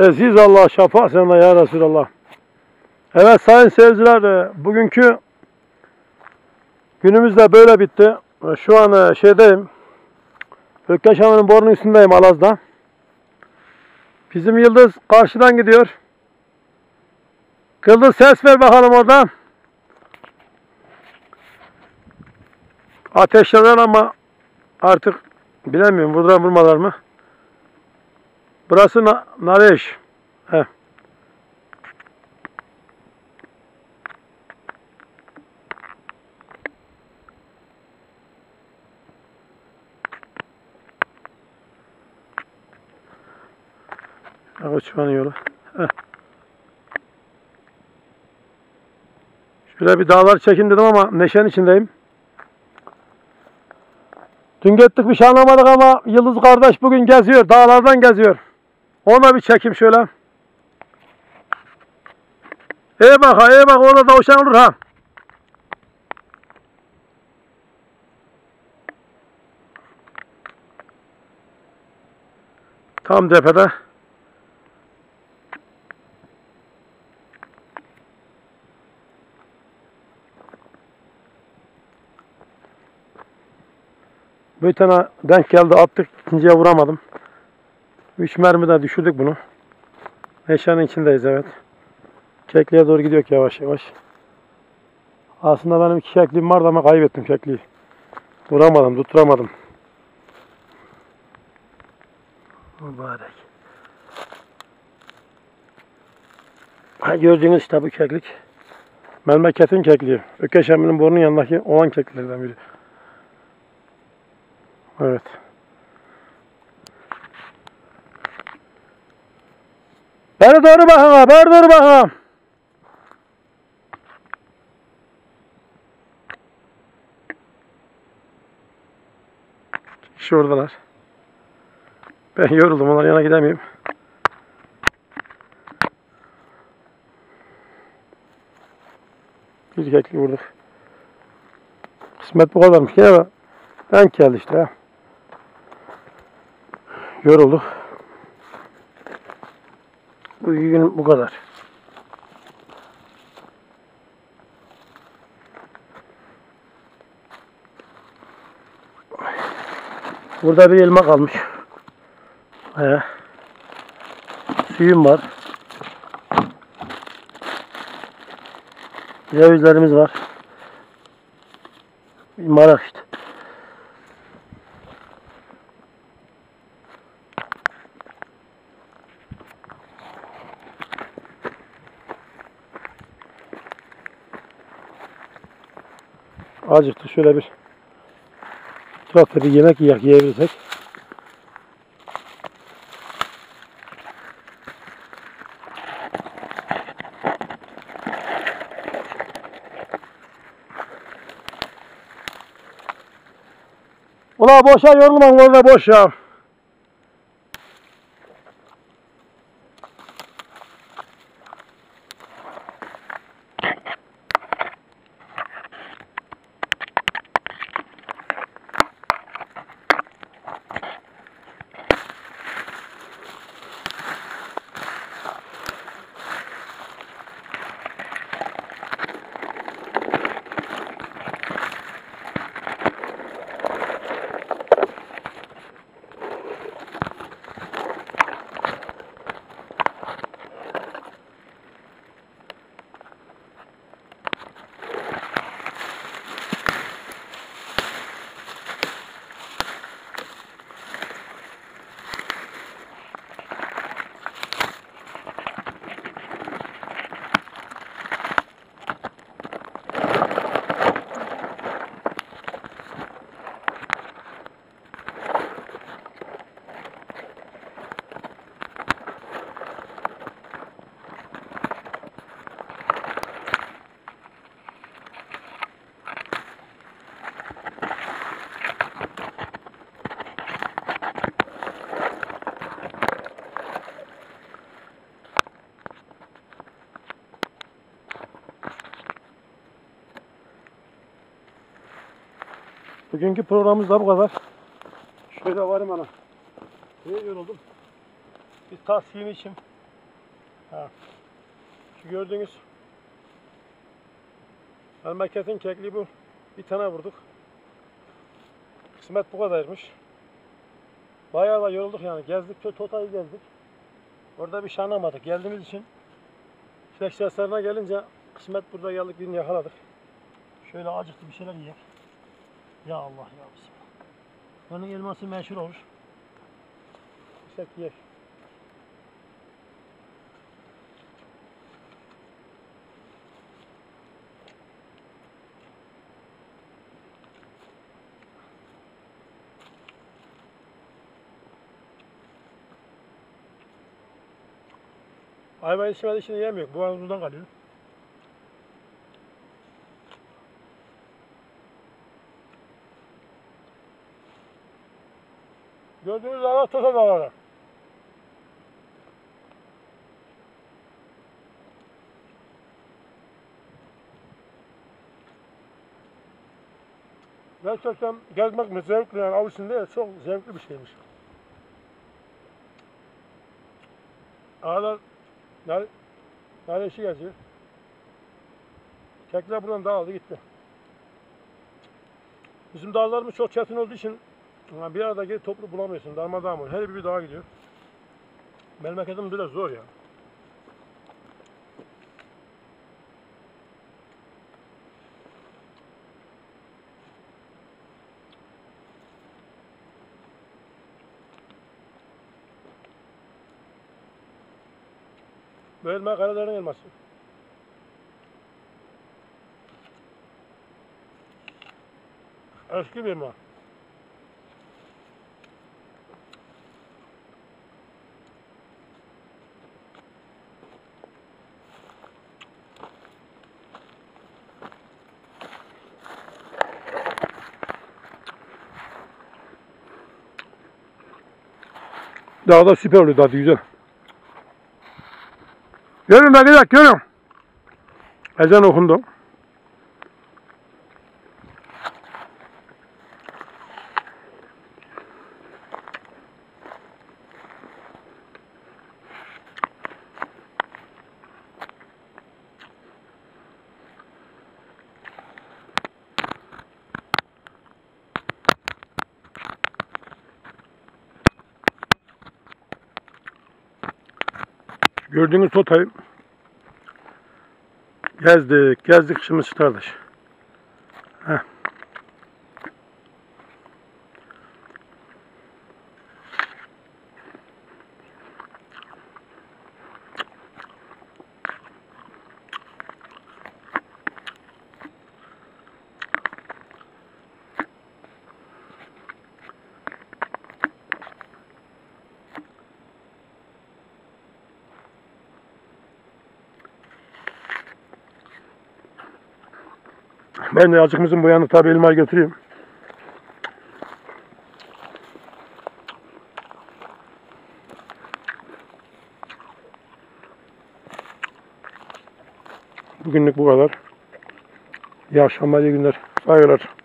Aziz Allah şafaat sana ya Resulallah. Evet sayın seyirciler e, bugünkü günümüz de böyle bitti. E, Şu an e, şeydeyim. Ökkeş Hanım'ın borunun üstündeyim Alaz'da. Bizim Yıldız karşıdan gidiyor. Yıldız ses ver bakalım oradan. Ateşler ama artık bilemiyorum burada vurmalar mı? Burası na Nareş. Heh. Koçmanın yolu. Heh. Şöyle bir dağlar çekin dedim ama neşenin içindeyim. Dün gittik bir şey anlamadık ama Yıldız kardeş bugün geziyor. Dağlardan geziyor. Ona bir çekim şöyle. İyi bak ha, iyi bak orada tavşan olur ha. Tam tepede. Bir tane denk geldi attık ikinciye vuramadım. Üç mermi de düşürdük bunu. Neşenin içindeyiz evet. Kekliğe doğru gidiyor yavaş yavaş. Aslında benim iki kekliğim vardı ama kaybettim kekliği. Vuramadım, tutturamadım. Mübarek. Gördüğünüz işte bu keklik. Memleketin kekliği. Ökeş Emmi'nin burnunun yanındaki olan kekliklerden biri. Evet. Bana doğru bakın bana doğru bakın ha. Şuradalar. Ben yoruldum, onların yanına gidemeyim. Bir kekli vurduk. Kısmet bu kadarmış yine denk geldi işte. Yorulduk. Bu gün bu kadar. Burada bir elma kalmış. He. Suyum var. Cevizlerimiz var. Bir marak işte. Acıktı şöyle bir etrafta bir yemek yiyek yiyebilirsek. Ula boşa yorulma orada boş ya. Bugünkü programımız da bu kadar. Şöyle varım ana. İyi yoruldum. Bir tas yiyeyim içim. Şu gördüğünüz memleketin kekliği bu. Bir tane vurduk. Kısmet bu kadarmış. Bayağı da yorulduk yani. Gezdik, to- Tota'yı gezdik. Orada bir şey anlamadık. Geldiğimiz için seslerine gelince kısmet burada geldik birini yakaladık. Şöyle acıktı bir şeyler yiyek. Ya Allah ya Bismillah. Onun elması meşhur olur. İstek yiyek. Ayva yetişmediği için yemiyor. Bu ağzımızdan kalıyor. Gördüğünüz dağlar Tosa dağları. Gerçekten gezmek mi zevkli yani av için değil, çok zevkli bir şeymiş. Ağlar Nar, nar eşi geziyor. Kekler buradan dağıldı gitti. Bizim dağlarımız çok çetin olduğu için ha, bir arada gelip toplu bulamıyorsun. Darmadağın. Her biri bir dağa gidiyor. Memleketim biraz zor ya. Bu elma Karadeniz'in elması. Eski bir elma. Dağda süper oluyor tadı güzel. Görün ben gidelim görün. Ezan okundu. Gördüğünüz totayı gezdik, gezdik şimdi kardeş. Heh. Ben de acıkmışım bu yana tabi elmayı götüreyim. Bugünlük bu kadar. İyi akşamlar, iyi günler. Saygılar.